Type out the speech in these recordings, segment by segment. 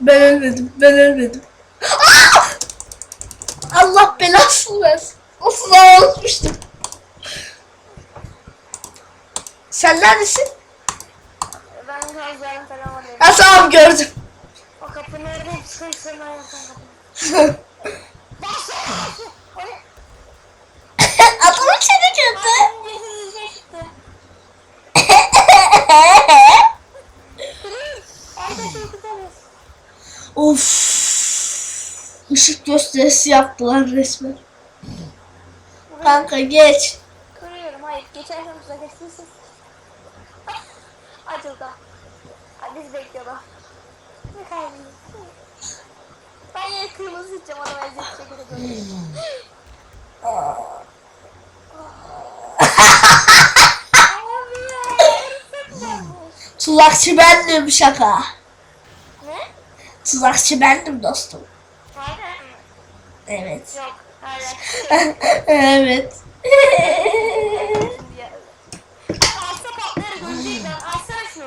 Ben ölmedim. Ben ölmedim. Aa! Allah belasını versin. Lan unutmuştum. Sen neredesin? Ben gözlerim falan alayım. Ha tamam gördüm. O kapının orada hep ne? Adamı seni gördü. Adamın cesedi dışarı çıktı. Arkadaşlar tutamıyoruz. Of. Işık gösterisi yaptılar resmen. Kanka geç. Kırıyorum. Hayır. Geçerken tuza geçsin. Acıldı. Ay bizi bekliyorlar. Ne kaybediyoruz? Ben yine kırmızı içeceğim. Adama eziyet varmış. Tuzakçı bendim şaka. Tuzakçı bendim dostum. Aynen? Evet. Yok. Aynen. evet. Şimdi ya. Alsa patlar görecekler. Alsana şunu.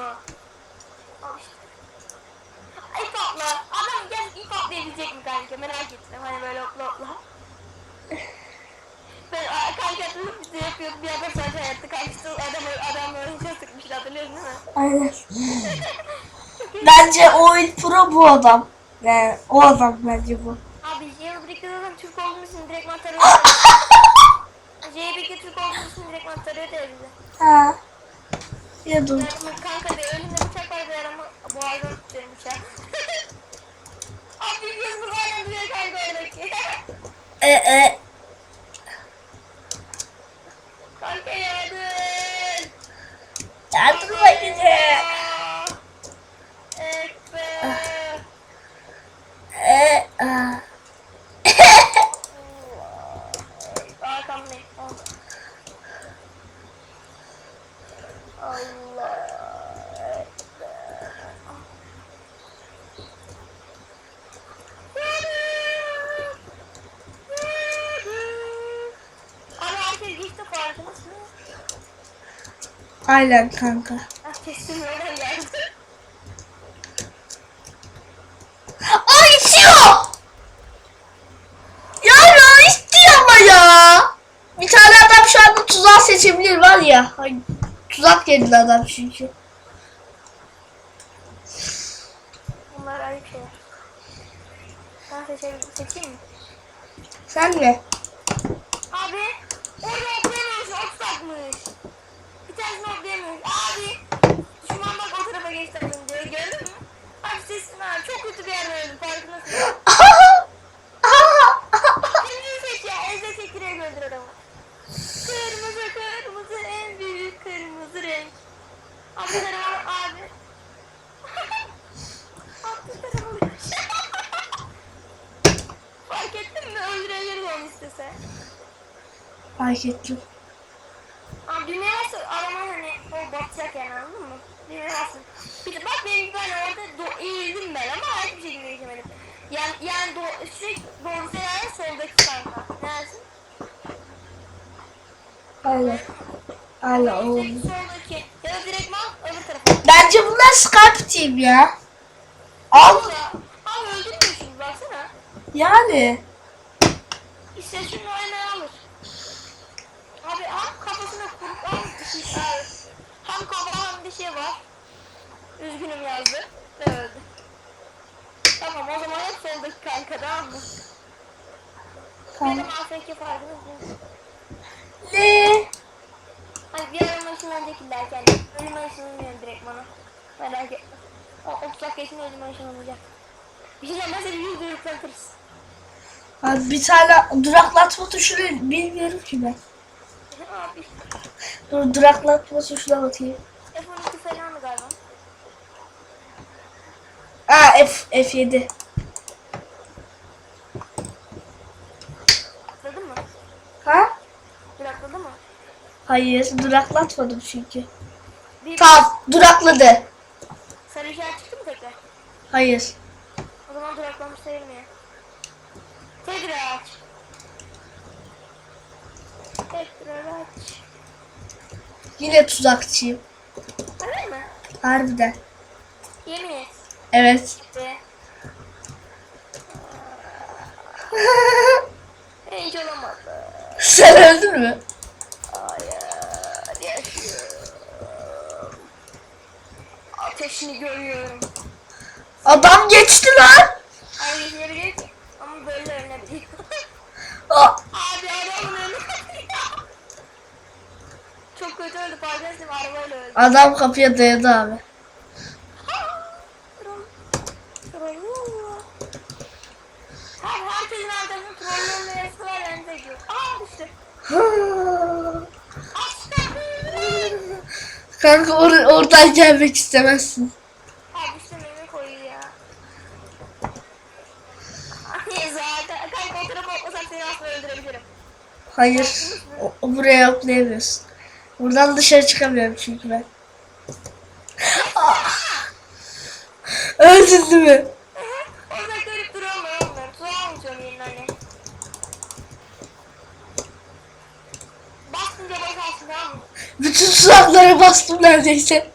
Al işte. Ay patla. Adam gel ip patlayabilecek mi kanka? Merak ettim. Hani böyle hopla hopla. Ben aa, kanka bize yapıyordu. Bir adam sadece hayatta kalmıştı. Adam, adam böyle sıkmıştı hatırlıyorsun değil mi? Aynen. Bence o oyun pro bu adam. Yani o adam bence bu. Abi Jailbreak'te adam Türk olduğumuz için direkt mantarı Jailbreak'te Türk olduğumuz için direkt mantarı ödüyor bize. Ha. Ya dur. Kanka de önümde bıçak var bir ama boğazdan tutuyorum bıçağı. Abi bir göz hala duruyor kanka oradaki. E e. kanka yardım. Yardıma gidin. Ekber. E a. Arkamdayım. Al. Allah. Abi herkes geçti farkındasın. Aynen kanka. Ay itiyor. Ya ya istiyor ama ya. Bir tane adam şu anda tuzak seçebilir var ya. Ay, tuzak yedi adam çünkü. Bunlar ayıp. Ben. Seçeyim mi? Sen mi? Abi orada okuyamıyormuş, ok takmış. Bir tanesini okuyamıyormuş. Abi düşman bak o tarafa geçti az önce. Gördün mü? Abi sesin ha çok kötü bir yer verdim farkındasın. Kırmızı seç ya. Elde çekireye öldür adamı. Kırmızı kırmızı en büyük kırmızı renk. Abi tarafa abi. Abi tarafa Fark ettin mi? Öldürebilirim onu istese. Fark ettim. Abi düğmeye nasıl arama hani o batacak yani anladın mı? Nasıl? Bir de bak benim ben orada do eğildim ben ama hiçbir şekilde geçemedim. Yani, yani do sürekli doğru seyahat soldaki kanka. Neresin? Aynen. Aynen soldaki. Ya da direkt mal öbür tarafa. Bence bunlar Skype team ya. Al. Abi öldürmüyorsunuz baksana. Yani. İşte şunu var. Üzgünüm yazdı ve öldü. Tamam o zaman hep soldaki kanka tamam mı? Benim AFK farkınız değil. Ne? Hani bir ara maçından öncekilerken ölüm ışınlanmıyor direkt bana. Merak etme. O 30 dakika için ölüm ışınlanacak. Bir şey ben seni yüz yükseltiriz. Abi bir tane duraklatma tuşunu bilmiyorum ki ben. Abi Dur duraklatma tuşuna bakayım. F F7. Atladın mı? Ha? Bir atladı mı? Hayır duraklatmadım çünkü. Bir Tamam durakladı. sarı işaret çıktı mı tekrar? Hayır. O zaman duraklamış sayılmıyor. Tekrar aç. Tekrar aç. Yine tuzakçıyım. Öyle mi? Harbiden. Yemin et. Evet. Gibi. Hiç olamadı. Sen öldün mü? Hayır. Yaşıyorum. Ateşini görüyorum. Adam geçti lan. Aynı geç ama böyle ölebiliyor. Aa. Ah. Abi adamın önüne Çok kötü öldü. Pardon arabayla öldü. Adam kapıya dayadı abi. Herkesin Kanka or oradan gelmek istemezsin. Abi işte meme koyuyor ya. Zaten. Kanka o tarafa atlasak seni aslında öldürebilirim. Hayır. O, buraya atlayamıyorsun. Buradan dışarı çıkamıyorum çünkü ben. Ah! Öldün değil mi? Orada görüp duruyorum ben onları. Hani. Bastınca basarsın tamam mı? Bütün bastım neredeyse.